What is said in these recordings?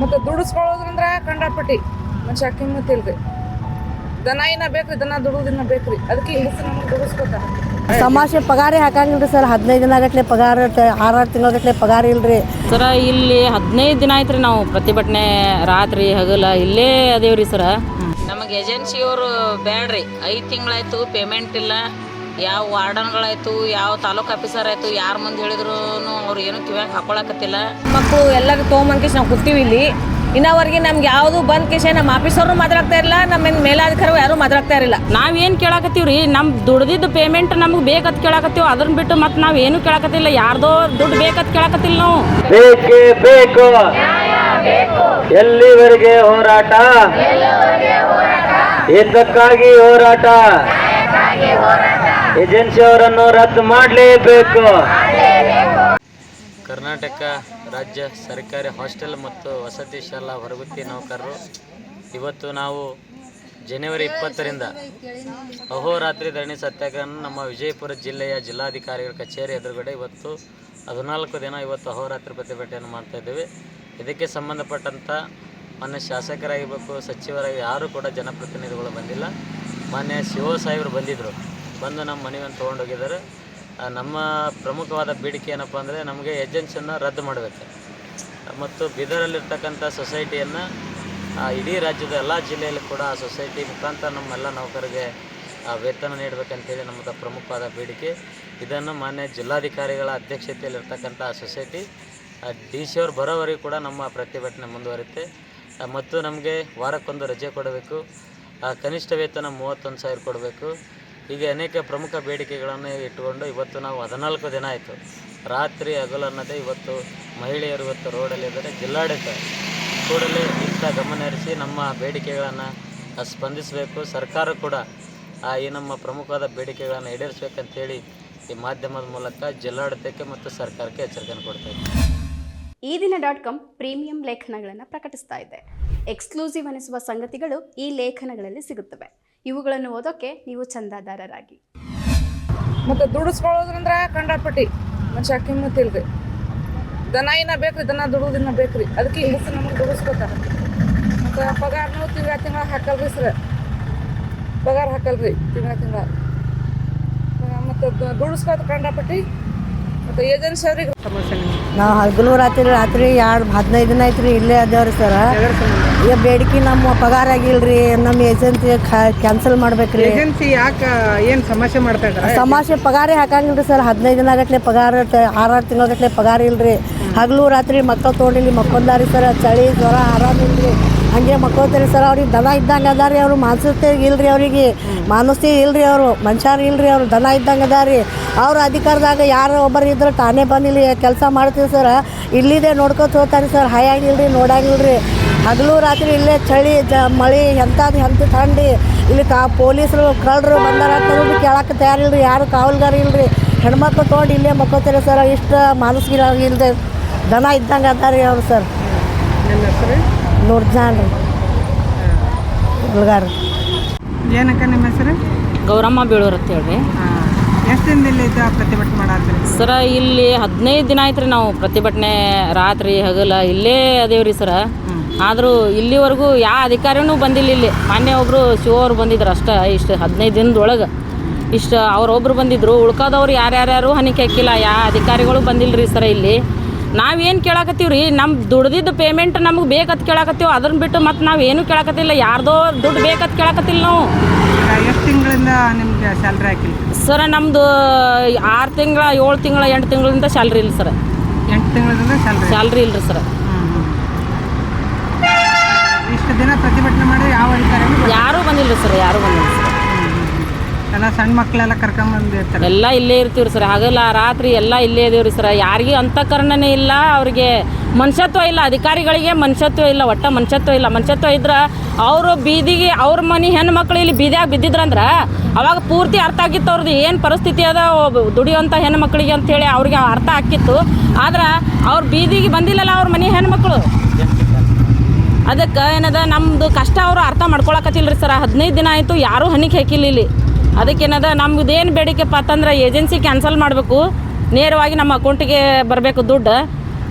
ಮತ್ತು ದುಡಿಸ್ಕೊಳ್ಳೋದ್ರಂದ್ರೆ ಕಂಡಾಪಟ್ಟಿ. ಮನುಷ್ಯ ಕಿಮ್ಮತ್ ಇಲ್ರಿ ದನ ಏನ ಬೇಕ್ರಿ ದನ ದುಡುದಿನ ಬೇಕ್ರಿ. ಅದಕ್ಕೆ ಹೆಸರು ನಮ್ಗೆ ದುಡಿಸ್ಕೊತಾರ. ತಮಾಷೆ ಪಗಾರೇ ಹಾಕಂಗಿಲ್ರಿ ಸರ್. ಹದಿನೈದು ದಿನ ಗಟ್ಲೆ ಪಗಾರ ಆರಾರು ತಿಂಗಳ ಗಟ್ಲೆ ಪಗಾರ ಇಲ್ರಿ. ಸರ ಇಲ್ಲಿ ಹದಿನೈದು ದಿನ ಆಯ್ತು ರೀ ನಾವು ಪ್ರತಿಭಟನೆ ರಾತ್ರಿ ಹಗಲ ಇಲ್ಲೇ ಅದೇವ್ರಿ ಸರ. ನಮಗೆ ಏಜೆನ್ಸಿಯವರು ಬೇಡ್ರಿ ಐದು ತಿಂಗಳಾಯ್ತು ಪೇಮೆಂಟ್ ಇಲ್ಲ. ಯಾವ ವಾರ್ಡನ್ಗಳಾಯ್ತು ಯಾವ ತಾಲೂಕು ಆಫೀಸರ್ ಆಯ್ತು ಯಾರ ಮುಂದೆ ಹೇಳಿದ್ರು ಅವ್ರು ಏನು ಕಿವ್ಯಾಗ ಹಾಕೊಳಕತ್ತಿಲ್ಲ. ಮಕ್ಕಳು ಎಲ್ಲರೂ ತೊಗೊಂಬಂದ್ಕೇಶ್ ನಾವು ಕೂತೀವಿ ಇಲ್ಲಿ. ಇನ್ನವರೆಗೆ ನಮ್ಗೆ ಯಾವುದು ಬಂದ್ ಕೇಶ ನಮ್ಮ ಆಫೀಸರು ಮಾತಾಡ್ತಾ ಇರಲಿಲ್ಲ ನಮ್ಮ ಮೇಲಾಧಿಕಾರಿ ಯಾರು ಮಾತಾಡ್ತಾ ಇರಲಿಲ್ಲ. ನಾವೇನು ಕೇಳಾಕತ್ತೀವಿ ರೀ ನಮ್ಮ ದುಡ್ದಿದ್ದು ಪೇಮೆಂಟ್ ನಮ್ಗೆ ಬೇಕತ್ ಕೇಳಾಕತ್ತೀವಿ ಅದನ್ನ ಬಿಟ್ಟು ಮತ್ತೆ ನಾವು ಏನು ಕೇಳಾಕತ್ತಿಲ್ಲ ಯಾರ್ದೋ ದುಡ್ಡು ಬೇಕತ್ ಕೇಳಾಕತ್ತಿಲ್ಲ ನಾವು. ಬೇಕೇ ಬೇಕು. ಎಲ್ಲಿವರೆಗೆ ಹೋರಾಟ? ಇದಕ್ಕಾಗಿ ಹೋರಾಟ? ಏಜೆನ್ಸಿ ಅವರನ್ನು ರದ್ದು ಮಾಡಲೇಬೇಕು. ಕರ್ನಾಟಕ ರಾಜ್ಯ ಸರ್ಕಾರಿ ಹಾಸ್ಟೆಲ್ ಮತ್ತು ವಸತಿ ಶಾಲಾ ಹೊರಗುತ್ತಿ ನೌಕರರು, ಇವತ್ತು ನಾವು ಜನವರಿ ಇಪ್ಪತ್ತರಿಂದ ಅಹೋರಾತ್ರಿ ಧರಣಿ ಸತ್ಯಾಗ್ರಹ ನಮ್ಮ ವಿಜಯಪುರ ಜಿಲ್ಲೆಯ ಜಿಲ್ಲಾಧಿಕಾರಿಗಳ ಕಚೇರಿ ಎದುರುಗಡೆ ಇವತ್ತು ಹದಿನಾಲ್ಕು ದಿನ ಇವತ್ತು ಅಹೋರಾತ್ರಿ ಪ್ರತಿಭಟನೆ ಮಾಡ್ತಾ ಇದ್ದೇವೆ. ಇದಕ್ಕೆ ಸಂಬಂಧಪಟ್ಟಂಥ ಮಾನ್ಯ ಶಾಸಕರಾಗಿರ್ಬೇಕು, ಸಚಿವರಾಗಿ ಯಾರೂ ಕೂಡ ಜನಪ್ರತಿನಿಧಿಗಳು ಬಂದಿಲ್ಲ. ಮಾನ್ಯ ಶಿವ ಸಾಹೇಬರು ಬಂದಿದ್ದರು. ಬಂದು ನಮ್ಮ ಮನೆಯನ್ನು ತೊಗೊಂಡೋಗಿದ್ದಾರೆ. ನಮ್ಮ ಪ್ರಮುಖವಾದ ಬೇಡಿಕೆ ಏನಪ್ಪ ಅಂದರೆ ನಮಗೆ ಏಜೆನ್ಸಿಯನ್ನು ರದ್ದು ಮಾಡಬೇಕು. ಮತ್ತು ಬೀದರಲ್ಲಿರ್ತಕ್ಕಂಥ ಸೊಸೈಟಿಯನ್ನು ಇಡೀ ರಾಜ್ಯದ ಎಲ್ಲ ಜಿಲ್ಲೆಯಲ್ಲಿ ಕೂಡ ಆ ಸೊಸೈಟಿ ಮುಖಾಂತರ ನಮ್ಮೆಲ್ಲ ನೌಕರರಿಗೆ ವೇತನ ನೀಡಬೇಕಂತೇಳಿ ನಮ್ಮದು ಪ್ರಮುಖವಾದ ಬೇಡಿಕೆ. ಇದನ್ನು ಮಾನ್ಯ ಜಿಲ್ಲಾಧಿಕಾರಿಗಳ ಅಧ್ಯಕ್ಷತೆಯಲ್ಲಿರ್ತಕ್ಕಂಥ ಸೊಸೈಟಿ ಡಿ ಸಿ ಅವ್ರು ಬರೋವರೆಗೂ ಕೂಡ ನಮ್ಮ ಪ್ರತಿಭಟನೆ ಮುಂದುವರಿಯುತ್ತೆ. ಮತ್ತು ನಮಗೆ ವಾರಕ್ಕೊಂದು ರಜೆ ಕೊಡಬೇಕು. ಕನಿಷ್ಠ ವೇತನ ಮೂವತ್ತೊಂದು ಸಾವಿರ ಕೊಡಬೇಕು. ಹೀಗೆ ಅನೇಕ ಪ್ರಮುಖ ಬೇಡಿಕೆಗಳನ್ನು ಇಟ್ಟುಕೊಂಡು ಇವತ್ತು ನಾವು ಹದಿನಾಲ್ಕು ದಿನ ಆಯಿತು. ರಾತ್ರಿ ಹಗಲು ಇವತ್ತು ಮಹಿಳೆಯರು ಇವತ್ತು ರೋಡಲ್ಲಿ ಇದ್ದರೆ. ಜಿಲ್ಲಾಡಳಿತ ಕೂಡಲೇ ಇಂಥ ಗಮನ ಹರಿಸಿ ನಮ್ಮ ಬೇಡಿಕೆಗಳನ್ನು ಸ್ಪಂದಿಸಬೇಕು. ಸರ್ಕಾರ ಕೂಡ ಆ, ಈ ನಮ್ಮ ಪ್ರಮುಖವಾದ ಬೇಡಿಕೆಗಳನ್ನು ಈಡೇರಿಸಬೇಕಂತೇಳಿ ಈ ಮಾಧ್ಯಮದ ಮೂಲಕ ಜಿಲ್ಲಾಡಳಿತಕ್ಕೆ ಮತ್ತು ಸರ್ಕಾರಕ್ಕೆ ಎಚ್ಚರಿಕೆಯನ್ನು ಕೊಡ್ತಾ ಇದ್ದೀವಿ ಈ ದಿನ ಡಾಟ್ ಕಾಮ್ ಪ್ರೀಮಿಯಂ ಲೇಖನಗಳನ್ನು ಪ್ರಕಟಿಸ್ತಾ ಇದೆ. ಎಕ್ಸ್ಕ್ಲೂಸಿವ್ ಅನಿಸುವ ಸಂಗತಿಗಳು ಈ ಲೇಖನಗಳಲ್ಲಿ ಸಿಗುತ್ತವೆ. ಇವುಗಳನ್ನು ಓದೋಕೆ ನೀವು ಚಂದಾದಾರರಾಗಿ. ಮತ್ತು ದುಡಿಸ್ಕೊಳ್ಳೋದ್ರಂದ್ರೆ ಕಂಡಾಪಟ್ಟಿ. ಮನುಷ್ಯ ಕಿಮ್ಮತ್ತಿಲ್ರಿ ದನ ಏನ ಬೇಕ್ರಿ, ದನ ದುಡುದಿನ ಬೇಕ್ರಿ. ಅದಕ್ಕೆ ಹೆಸರು ನಮಗೆ ದುಡಿಸ್ಕೊತಾರ. ಮತ್ತು ಪಗಾರನು ತಿಂಗಳ ತಿಂಗಳ ಹಾಕಲ್ರಿ ಸರ್ ಪಗಾರ ಹಾಕಲ್ರಿ ತಿಂಗಳ ತಿಂಗಳ. ಮತ್ತು ದುಡಿಸ್ಕೋತ ಕಂಡಾಪಟ್ಟಿ. ಮತ್ತು ನಾವು ಹಗಲು ರಾತ್ರಿ ರಾತ್ರಿ ಎರಡು ಹದಿನೈದು ದಿನ ಐತ್ರಿ ಇಲ್ಲೇ ಅದೇವ್ರಿ ಸರ್. ಈಗ ಬೇಡಿಕೆ ನಮ್ಮ ಪಗಾರ ಆಗಿಲ್ರಿ ನಮ್ಮ ಏಜೆನ್ಸಿ ಕ್ಯಾನ್ಸಲ್ ಮಾಡ್ಬೇಕ್ರಿ. ಏಜೆನ್ಸಿ ಯಾಕೆ ಏನು ಸಮಸ್ಯೆ ಮಾಡ್ತಾ ಇದ್ದಾರೆ ಸಮಸ್ಯೆ ಪಗಾರೇ ಹಾಕಂಗಿಲ್ರಿ ಸರ್ ಹದಿನೈದು ದಿನ ಆಗಟ್ಲೆ ಪಗಾರ ಆರಾರು ತಿಂಗಳ ಗಟ್ಲೆ ಪಗಾರ ಇಲ್ರಿ. ಹಗಲು ರಾತ್ರಿ ಮಕ್ಕಳು ತೊಗೊಂಡಿಲ್ಲ ಮಕ್ಕೊಂದಾರಿ ಸರ್ ಚಳಿ ಜ್ವರ ಆರಾಮಿಲ್ರಿ. ಹಂಗೆ ಮಕ್ಕೋತಾರೆ ಸರ್, ಅವ್ರಿಗೆ ದನ ಇದ್ದಂಗೆ ಅದಾರಿ ಅವರು. ಮಾನಸತೆ ಇಲ್ರಿ ಅವರಿಗೆ. ಮಾನಸಿಕ ಇಲ್ರಿ ಅವರು, ಮನುಷ್ಯರು ಇಲ್ರಿ ಅವರು, ದನ ಇದ್ದಂಗೆ ಅದಾರಿ ಅವ್ರ ಅಧಿಕಾರದಾಗ ಯಾರು ಒಬ್ಬರು ಇದ್ರೆ ತಾನೇ ಬಂದಿಲ್ಲ ಕೆಲಸ ಮಾಡ್ತೀವಿ ಸರ್. ಇಲ್ಲಿದೆ ನೋಡ್ಕೊತ ಹೋಗ್ತಾರೆ ಸರ್. ಹಾಯಾಗಿಲ್ರಿ ನೋಡಾಗಿಲ್ರಿ. ಹಗಲು ರಾತ್ರಿ ಇಲ್ಲೇ ಚಳಿ, ಜ, ಮಳೆ ಎಂಥದ್ದು ಎಂತ ತಂಡಿ ಇಲ್ಲಿ ಕಾ, ಪೊಲೀಸರು, ಕಳ್ಳರು ಬಂದಾರ ಕೇಳಕ್ಕೆ ತಯಾರಿಲ್ರಿ. ಯಾರು ಕಾವಲ್ಗಾರ ಇಲ್ರಿ. ಹೆಣ್ಮಕ್ಳು ತೊಗೊಂಡು ಇಲ್ಲೇ ಮಕ್ಕೋತಾರೆ ಸರ್. ಇಷ್ಟು ಮಾನಸಿಕ ಇಲ್ಲದೆ ದನ ಇದ್ದಂಗೆ ಅದಾರಿ ಅವ್ರು ಸರ್. ಹುಡುಗಾರ ರೀ ಹುಲ್ಗಾರ ಏನಕ್ಕ ನಿಮ್ಮ ಹೆಸರು? ಗೌರಮ್ಮ ಬೀಳೂರು ಅಂತ ಹೇಳ್ರಿ. ಹಾಂ. ಎಷ್ಟು ದಿನದಲ್ಲಿ ಇದು ಪ್ರತಿಭಟನೆ ಮಾಡಾತ್ರಿ? ಸರ ಇಲ್ಲಿ ಹದಿನೈದು ದಿನ ಆಯ್ತು ರೀ ನಾವು ಪ್ರತಿಭಟನೆ ರಾತ್ರಿ ಹಗಲ ಇಲ್ಲೇ ಅದೇವ್ರಿ ಸರ. ಆದರೂ ಇಲ್ಲಿವರೆಗೂ ಯಾವ ಅಧಿಕಾರಿನೂ ಬಂದಿಲ್ಲ ಇಲ್ಲಿ. ಮಾನ್ಯ ಒಬ್ಬರು ಶಿವ ಅವ್ರು ಬಂದಿದ್ರು ಅಷ್ಟೇ ಇಷ್ಟು ಹದಿನೈದು ದಿನದೊಳಗೆ. ಇಷ್ಟು ಅವ್ರೊಬ್ರು ಬಂದಿದ್ರು ಉಳ್ಕಾದವ್ರು ಯಾರ್ಯಾರ್ಯಾರು ಹನಿಕೆ ಹಾಕಿಲ್ಲ ಯಾವ ಅಧಿಕಾರಿಗಳು ಬಂದಿಲ್ಲ ರೀ ಸರ ಇಲ್ಲಿ. ನಾವೇನು ಕೇಳಾಕತ್ತೀವಿ ರೀ ನಮ್ಮ ದುಡ್ದಿದ್ದು ಪೇಮೆಂಟ್ ನಮಗೆ ಬೇಕತ್ ಕೇಳಾಕತ್ತೀವಿ. ಅದನ್ನ ಬಿಟ್ಟು ಮತ್ತೆ ನಾವು ಏನು ಕೇಳಾಕತ್ತಿಲ್ಲ. ಯಾರ್ದೋ ದುಡ್ಡು ಬೇಕತ್ ಕೇಳಾಕತ್ತಿಲ್ಲ ನಾವು. ಎಷ್ಟು ತಿಂಗಳಿಂದ ನಿಮ್ಗೆ ಸ್ಯಾಲ್ರಿ ಹಾಕಿಲ್ಲ? ಸರ ನಮ್ಮದು ಆರು ತಿಂಗಳ ಏಳು ತಿಂಗಳ ಎಂಟು ತಿಂಗಳಿಂದ ಸ್ಯಾಲ್ರಿ ಇಲ್ಲ ಸರ್. ಎಂಟು ತಿಂಗಳಿಂದ ಸ್ಯಾಲ್ರಿ ಇಲ್ಲ ರೀ ಸರ್. ಇಷ್ಟು ದಿನ ಪ್ರತಿಭಟನೆ ಮಾಡಿ ಯಾವ ಅಧಿಕಾರಿಗಳು ಬಂದಿಲ್ಲ. ಯಾರೂ ಬಂದಿಲ್ಲ ಸರ್ ಯಾರೂ ಬಂದಿಲ್ಲ ಸರ್. ಎಲ್ಲ ಸಣ್ಣ ಮಕ್ಕಳೆಲ್ಲ ಕರ್ಕೊಂಬಂದಿರ್ತಾರೆ ಎಲ್ಲ ಇಲ್ಲೇ ಇರ್ತೀವ್ರಿ ಸರ್. ಹಗಲ ರಾತ್ರಿ ಎಲ್ಲ ಇಲ್ಲೇ ಇದೀವ್ರಿ ಸರ್. ಯಾರಿಗೂ ಅಂತಃಕರಣನೇ ಇಲ್ಲ. ಅವ್ರಿಗೆ ಮನುಷ್ಯತ್ವ ಇಲ್ಲ. ಅಧಿಕಾರಿಗಳಿಗೆ ಮನುಷ್ಯತ್ವ ಇಲ್ಲ. ಒಟ್ಟ ಮನುಷ್ಯತ್ವ ಇಲ್ಲ. ಮನುಷ್ಯತ್ವ ಇದ್ರೆ ಅವರು ಬೀದಿಗೆ ಅವ್ರ ಮನೆ ಹೆಣ್ಮಕ್ಳು ಇಲ್ಲಿ ಬೀದಿಯಾಗ ಬಿದ್ದಿದ್ರಂದ್ರೆ ಅವಾಗ ಪೂರ್ತಿ ಅರ್ಥ ಆಗಿತ್ತು ಅವ್ರದ್ದು ಏನು ಪರಿಸ್ಥಿತಿ ಅದ? ಹೆಣ್ಣು ಮಕ್ಕಳಿಗೆ ಅಂತೇಳಿ ಅವ್ರಿಗೆ ಅರ್ಥ ಆಕಿತ್ತು ಆದ್ರೆ ಅವ್ರ ಬೀದಿಗೆ ಬಂದಿಲ್ಲಲ್ಲ ಅವ್ರ ಮನೆ ಹೆಣ್ಮಕ್ಳು. ಅದಕ್ಕೆ ಏನದ? ನಮ್ಮದು ಕಷ್ಟ ಅವರು ಅರ್ಥ ಮಾಡ್ಕೊಳಕತ್ತಿಲ್ಲ ರೀ ಸರ್. ಹದಿನೈದು ದಿನ ಆಯಿತು. ಯಾರೂ ಹನಿಗೆ ಹಾಕಿಲ್ಲ ಇಲ್ಲಿ. ಅದಕ್ಕೇನದ ಏನು ಬೇಡಿಕೆ ಅಂತಂದ್ರೆ ಏಜೆನ್ಸಿ ಕ್ಯಾನ್ಸಲ್ ಮಾಡಬೇಕು, ನೇರವಾಗಿ ನಮ್ಮ ಅಕೌಂಟಿಗೆ ಬರಬೇಕು ದುಡ್ಡು,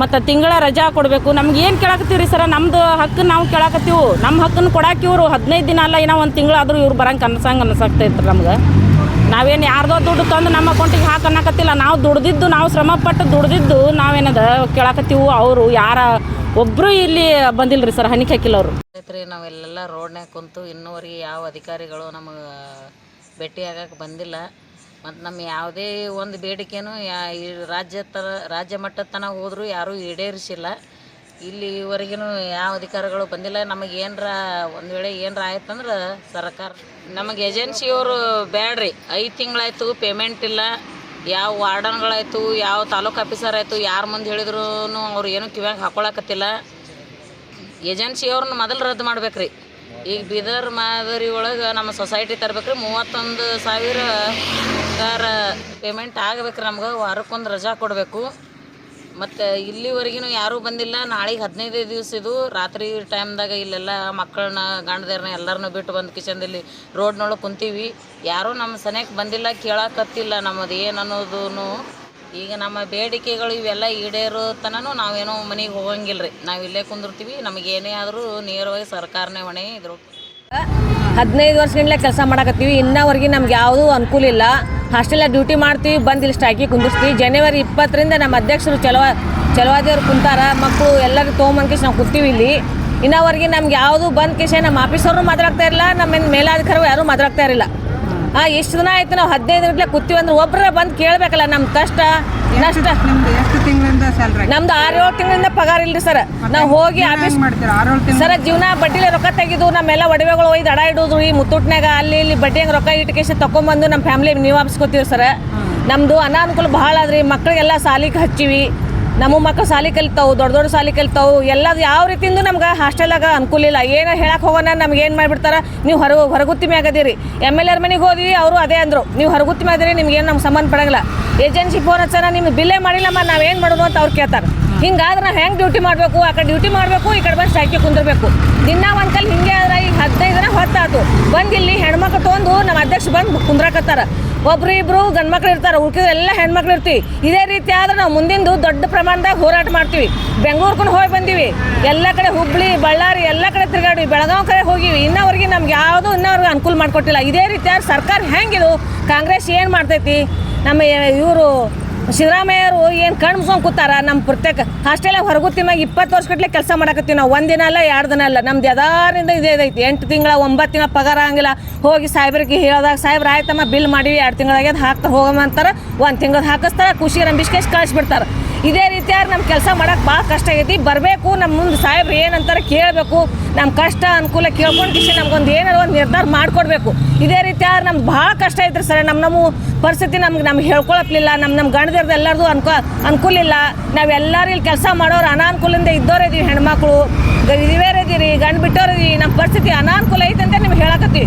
ಮತ್ತು ತಿಂಗಳ ರಜಾ ಕೊಡಬೇಕು. ನಮ್ಗೆ ಏನು ಕೇಳಾಕತ್ತೀವಿ ಸರ? ನಮ್ಮದು ಹಕ್ಕು ನಾವು ಕೇಳಾಕತ್ತೀವಿ. ನಮ್ಮ ಹಕ್ಕನ್ನು ಕೊಡಾಕ ಇವರು ಹದಿನೈದು ದಿನ ಅಲ್ಲ ಏನೋ ಒಂದು ತಿಂಗಳಾದರೂ ಇವ್ರು ಬರಂಗೆ ಅನ್ಸಂಗೆ ಅನ್ಸಾಕ್ತೈತ್ರಿ ನಮ್ಗೆ. ನಾವೇನು ಯಾರ್ದೋ ದುಡ್ಡು ತಂದು ನಮ್ಮ ಅಕೌಂಟಿಗೆ ಹಾಕಿ ಅನ್ನಕತ್ತಿಲ್ಲ. ನಾವು ದುಡ್ದಿದ್ದು, ನಾವು ಶ್ರಮಪಟ್ಟು ದುಡ್ದಿದ್ದು ನಾವೇನದ ಕೇಳಾಕತ್ತೀವು ಅವರು, ಯಾರ ಒಬ್ಬರು ಇಲ್ಲಿ ಬಂದಿಲ್ಲ ರೀ ಸರ್ ಹನಿಕೆ ಹಾಕಿಲ್ಲ ಅವರು. ನಾವೆಲ್ಲ ರೋಡ್ನ್ಯಾಗ ಕುಂತು ಇನ್ನೂವರೆಗೆ ಯಾವ ಅಧಿಕಾರಿಗಳು ನಮಗೆ ಭೇಟಿ ಆಗಕ್ಕೆ ಬಂದಿಲ್ಲ. ಮತ್ತು ನಮ್ಮ ಯಾವುದೇ ಒಂದು ಬೇಡಿಕೆನೂ ಯಾ ಈ ರಾಜ್ಯ ತರ, ರಾಜ್ಯ ಮಟ್ಟದ ತನಕ ಹೋದರೂ ಯಾರೂ ಈಡೇರಿಸಿಲ್ಲ. ಇಲ್ಲಿವರೆಗೂ ಯಾವ ಅಧಿಕಾರಿಗಳು ಬಂದಿಲ್ಲ. ನಮಗೆ ಏನರ ಒಂದು ವೇಳೆ ಏನರ ಆಯ್ತಂದ್ರೆ ಸರ್ಕಾರ, ನಮಗೆ ಏಜೆನ್ಸಿಯವರು ಬ್ಯಾಡ್ರಿ. ಐದು ತಿಂಗಳಾಯ್ತು ಪೇಮೆಂಟ್ ಇಲ್ಲ. ಯಾವ ವಾರ್ಡನ್ಗಳಾಯಿತು, ಯಾವ ತಾಲೂಕು ಆಫೀಸರ್ ಆಯಿತು, ಯಾರು ಮುಂದೆ ಹೇಳಿದ್ರು ಅವ್ರು ಏನೂ ಕಿವ್ಯಾಗ ಹಾಕೊಳಕತ್ತಿಲ್ಲ. ಏಜೆನ್ಸಿಯವ್ರನ್ನ ಮೊದಲು ರದ್ದು ಮಾಡ್ಬೇಕ್ರಿ. ಈಗ ಬೀದರ್ ಮಾದರಿ ಒಳಗೆ ನಮ್ಮ ಸೊಸೈಟಿ ತರ್ಬೇಕ್ರಿ. ಮೂವತ್ತೊಂದು ಸಾವಿರ ಕಾರ ಪೇಮೆಂಟ್ ಆಗ್ಬೇಕ್ರಿ ನಮ್ಗೆ. ವಾರಕ್ಕೊಂದು ರಜಾ ಕೊಡಬೇಕು. ಮತ್ತು ಇಲ್ಲಿವರೆಗೂ ಯಾರೂ ಬಂದಿಲ್ಲ. ನಾಳೆಗೆ ಹದಿನೈದು ದಿವಸ ಇದು. ರಾತ್ರಿ ಟೈಮ್ದಾಗ ಇಲ್ಲೆಲ್ಲ ಮಕ್ಕಳನ್ನ ಗಂಡದೇರ್ನ ಎಲ್ಲರನ್ನೂ ಬಿಟ್ಟು ಬಂದು ಕಿಚನ್ದಲ್ಲಿ ರೋಡ್ನೊಳಗೆ ಕುಂತೀವಿ. ಯಾರೂ ನಮ್ಮ ಸನಿಯಕ್ಕೆ ಬಂದಿಲ್ಲ ಕೇಳಕ್ಕತ್ತಿಲ್ಲ ನಮ್ಮದು ಏನು ಅನ್ನೋದು ಈಗ ನಮ್ಮ ಬೇಡಿಕೆಗಳು ಇವೆಲ್ಲ ಈಡೇರೋ ತನೂ ನಾವೇನೋ ಮನೆಗೆ ಹೋಗಂಗಿಲ್ಲ ರೀ ನಾವು ಇಲ್ಲೇ ಕುಂದಿರ್ತೀವಿ, ನಮಗೆ ಏನೇ ಆದರೂ ನೇರವಾಗಿ ಸರ್ಕಾರನೇ ಹೊಣೆ ಇದ್ರು. ಹದಿನೈದು ವರ್ಷದಿಂದಲೇ ಕೆಲಸ ಮಾಡಕತ್ತೀವಿ ಇನ್ನವರೆಗೆ ನಮ್ಗೆ ಯಾವುದೂ ಅನುಕೂಲ ಇಲ್ಲ. ಹಾಸ್ಟೆಲ್ಲ ಡ್ಯೂಟಿ ಮಾಡ್ತೀವಿ, ಬಂದು ಇಲ್ಲಿ ಸ್ಟಾಕಿ ಕುಂದಿರ್ತೀವಿ. ಜನವರಿ ಇಪ್ಪತ್ತರಿಂದ ನಮ್ಮ ಅಧ್ಯಕ್ಷರು ಚಲವ ಚಲವಾದಿಯವ್ರು ಕುಂತಾರ ಮಕ್ಕಳು ಎಲ್ಲರೂ ತೊಗೊಂಬಂದ್ಕೇಶ್ ನಾವು ಕೂತೀವಿ ಇಲ್ಲಿ. ಇನ್ನವರೆಗೆ ನಮ್ಗೆ ಯಾವುದು ಬಂದ್ ಕೇಶ ನಮ್ಮ ಆಫೀಸರು ಮಾತಾಡ್ತಾ ಇರಲಿಲ್ಲ ನಮ್ಮ ಮೇಲಾಧಿಕಾರಿಗಳು ಯಾರೂ ಮಾತಾಡ್ತಾ ಇರಲಿಲ್ಲ. ಹಾಂ ಎಷ್ಟು ದಿನ ಆಯ್ತು ನಾವು ಹದಿನೈದು ಗಂಟೆ ಕೂತೀವಿ ಅಂದ್ರೆ ಒಬ್ಬರ ಬಂದು ಕೇಳಬೇಕಲ್ಲ ನಮ್ಮ ಕಷ್ಟ ನಷ್ಟ. ನಿಮ್ದು ಎಷ್ಟು ತಿಂಗಳಿಂದ ಸ್ಯಾಲ್ರಿ ನಮ್ದು ಆರು ಏಳು ತಿಂಗಳಿಂದ ಪಗಾರ ಇಲ್ರಿ ಸರ್. ನಾವು ಹೋಗಿ ಆಫೀಸ್ ಮಾಡ್ತೀರಾ? ತಿಂಗಳು ಸರ ಜೀವನ ಬಡ್ಡಿಲೆ ರೊಕ್ಕ ತೆಗೆದು ನಮ್ಮೆಲ್ಲ ಒಡವೆಗಳು ಒಯ್ದು ಅಡ ಇಡೋದು ಈ ಮುತ್ತೂಟ್ನಾಗ ಅಲ್ಲಿ ಇಲ್ಲಿ ಬಡ್ಡಿ ಹಂಗೆ ರೊಕ್ಕ ಇಟ್ಕೇಶನ್ ತಗೊಂಬಂದು ನಮ್ಮ ಫ್ಯಾಮಿಲಿ ನೀವು ವಾಪಸ್ಕೋತೀವಿ ಸರ್. ನಮ್ದು ಅನಾನುಕೂಲ ಭಾಳ ಅದ್ರಿ ಮಕ್ಳಿಗೆಲ್ಲ ಸಾಲಿಗೆ ಹಚ್ಚಿವಿ. ನಮ್ಮ ಮಕ್ಕಳು ಸಾಲಿ ಕಲಿತಾವು, ದೊಡ್ಡ ದೊಡ್ಡ ಸಾಲಿ ಕಲಿತಾವು ಎಲ್ಲ ಯಾವ ರೀತಿಯಿಂದ ನಮ್ಗೆ ಹಾಸ್ಟೆಲಾಗ ಅನುಕೂಲ ಇಲ್ಲ. ಏನು ಹೇಳಕ್ಕೆ ಹೋಗೋಣ, ನಮ್ಗೆ ಏನು ಮಾಡಿಬಿಡ್ತಾರೆ? ನೀವು ಹೊರ ಹೊರಗುತ್ತಿ ಮ್ಯಾಗ ಅದೀರಿ. ಎಂ ಎಲ್ ಆರ್ ಮನೆಗೆ ಹೋದ್ವಿ, ಅವರು ಅದೇ ಅಂದರು. ನೀವು ಹೊರಗುತ್ತಿ ಮ್ಯಾಗದಿರಿ ನಿಮ್ಗೇನು ನಿಮ್ಗೆ ಏನು ನಮ್ಗೆ ಸಂಬಂಧ ಪಡಂಗಿಲ್ಲ. ಏಜೆನ್ಸಿ ಫೋನ್ ಹಚ್ಚಾರ ನಿಮ್ಗೆ ಬಿಲ್ಲೇ ಮಾಡಿಲ್ಲಮ್ಮ, ನಾವು ಏನು ಮಾಡೋದು ಅಂತ ಅವ್ರು ಕೇಳ್ತಾರೆ. ಹಿಂಗಾದ್ರೆ ನಾವು ಹೆಂಗೆ ಡ್ಯೂಟಿ ಮಾಡಬೇಕು? ಆ ಕಡೆ ಡ್ಯೂಟಿ ಮಾಡಬೇಕು, ಈ ಕಡೆ ಬಂದು ಸ್ಟ್ರೈಕಿಗೆ ಕುಂದಿರ್ಬೇಕು. ದಿನ ಒಂದು ಕಲ್ಲಿ ಹಿಂಗೆ ಆದ್ರೆ ಈಗ ಹದಿನೈದು ದಿನ ಬಂದು ಇಲ್ಲಿ ಹೆಣ್ಮಕ್ಳು ತೊಗೊಂಡು ನಮ್ಮ ಅಧ್ಯಕ್ಷ ಬಂದು ಕುಂದ್ರಾಕತ್ತಾರ. ಒಬ್ರು ಇಬ್ರು ಗಂಡ್ಮಕ್ಳು ಇರ್ತಾರೆ ಉಳ್ಕಿದ್ರೆ ಎಲ್ಲ ಹೆಣ್ಮಕ್ಳು ಇರ್ತೀವಿ. ಇದೇ ರೀತಿ ಆದ್ರೆ ನಾವು ಮುಂದಿಂದು ದೊಡ್ಡ ಪ್ರಮಾಣದಾಗ ಹೋರಾಟ ಮಾಡ್ತೀವಿ. ಬೆಂಗಳೂರ್ಕೊಂಡು ಹೋಗಿ ಬಂದೀವಿ. ಎಲ್ಲ ಕಡೆ ಹುಬ್ಬಳ್ಳಿ ಬಳ್ಳಾರಿ, ಎಲ್ಲ ಕಡೆ ತಿರುಗಾಡಿ ಬೆಳಗಾವ್ ಕಡೆ ಹೋಗಿವಿ. ಇನ್ನವರೆಗೆ ನಮ್ಗೆ ಯಾವುದೂ ಇನ್ನವ್ರಿಗೆ ಅನುಕೂಲ ಮಾಡಿಕೊಟ್ಟಿಲ್ಲ. ಇದೇ ರೀತಿ ಆದ್ರೆ ಸರ್ಕಾರ ಹೆಂಗಿದು? ಕಾಂಗ್ರೆಸ್ ಏನು ಮಾಡ್ತೈತಿ? ನಮ್ಮ ಇವರು ಸಿದ್ದರಾಮಯ್ಯರು ಏನು ಕಣ್ಣು ಕೂತಾರ? ನಮ್ಮ ಪ್ರತ್ಯೇಕ ಹಾಸ್ಟೆಲ್ ಹೊರಗುತ್ತಿ ಇಪ್ಪತ್ತು ವರ್ಷ ಗಟ್ಲೆ ಕೆಲಸ ಮಾಡಕತ್ತೀವಿ ನಾವು. ಒಂದಿನ ಅಲ್ಲ, ಎರಡು ದಿನ ಅಲ್ಲ. ನಮ್ದು ಯದಾರಿಂದ ಇದೇ ಐತಿ ಎಂಟು ತಿಂಗಳ, ಒಂಬತ್ತು ತಿಂಗಳ ಪಗಾರ ಆಗಿಲ್ಲ ಹೋಗಿ ಸಾಹೇಬ್ರಿಗೆ ಹೇಳಿದಾಗ, ಸಾಹೇಬ್ರ, ಆಯ್ತಮ್ಮ, ಬಿಲ್ ಮಾಡಿವಿ, ಎರಡು ತಿಂಗಳಾಗ ಅದು ಹಾಕ್ತಾರೆ ಹೋಗಮ್ಮ ಅಂತಾರೆ. ಒಂದು ತಿಂಗಳು ಹಾಕಿಸ್ತಾರೆ ಖುಷಿ ನಂಬಿಸ್ಕೇಶ್ ಕಳಿಸ್ಬಿಡ್ತಾರೆ. ರೀತಿಯಾಗಿ ನಮ್ಮ ಕೆಲಸ ಮಾಡೋಕೆ ಭಾಳ ಕಷ್ಟ ಆಗೈತಿ. ಬರಬೇಕು ನಮ್ಮ ಮುಂದೆ ಸಾಹೇಬ್ರು ಏನಂತಾರೆ ಕೇಳಬೇಕು. ನಮ್ಮ ಕಷ್ಟ ಅನುಕೂಲ ಕೇಳ್ಕೊಂಡು ಕಿಶಿ ನಮ್ಗೊಂದು ಏನಾರು ಒಂದು ನಿರ್ಧಾರ ಮಾಡಿಕೊಡ್ಬೇಕು. ಇದೇ ರೀತಿಯಾದ್ರೆ ನಮ್ಗೆ ಭಾಳ ಕಷ್ಟ ಐತ್ರಿ ಸರ್. ನಮ್ಮ ನಮ್ಮ ಪರಿಸ್ಥಿತಿ ನಮ್ಗೆ ನಮ್ಗೆ ಹೇಳ್ಕೊಳಕ್ಲಿಲ್ಲ ನಮ್ಮ ನಮ್ಮ ಗಂಡದಿರ್ದು ಎಲ್ಲರದು ಅನ್ಕೋ ಅನುಕೂಲ ಇಲ್ಲ. ನಾವೆಲ್ಲರೂ ಇಲ್ಲಿ ಕೆಲಸ ಮಾಡೋರು ಅನಾನುಕೂಲದಿಂದ ಇದ್ದೋರು ಇದೀವಿ ಹೆಣ್ಮಕ್ಳು. ಇದಿವೇರ್ ಇದೀರಿ, ಗಂಡು ಬಿಟ್ಟೋರು ಇದೀವಿ ನಮ್ಮ ಪರಿಸ್ಥಿತಿ ಅನಾನುಕೂಲ ಐತೆ ಅಂತ ನಿಮ್ಗೆ ಹೇಳಕತ್ತೀವಿ.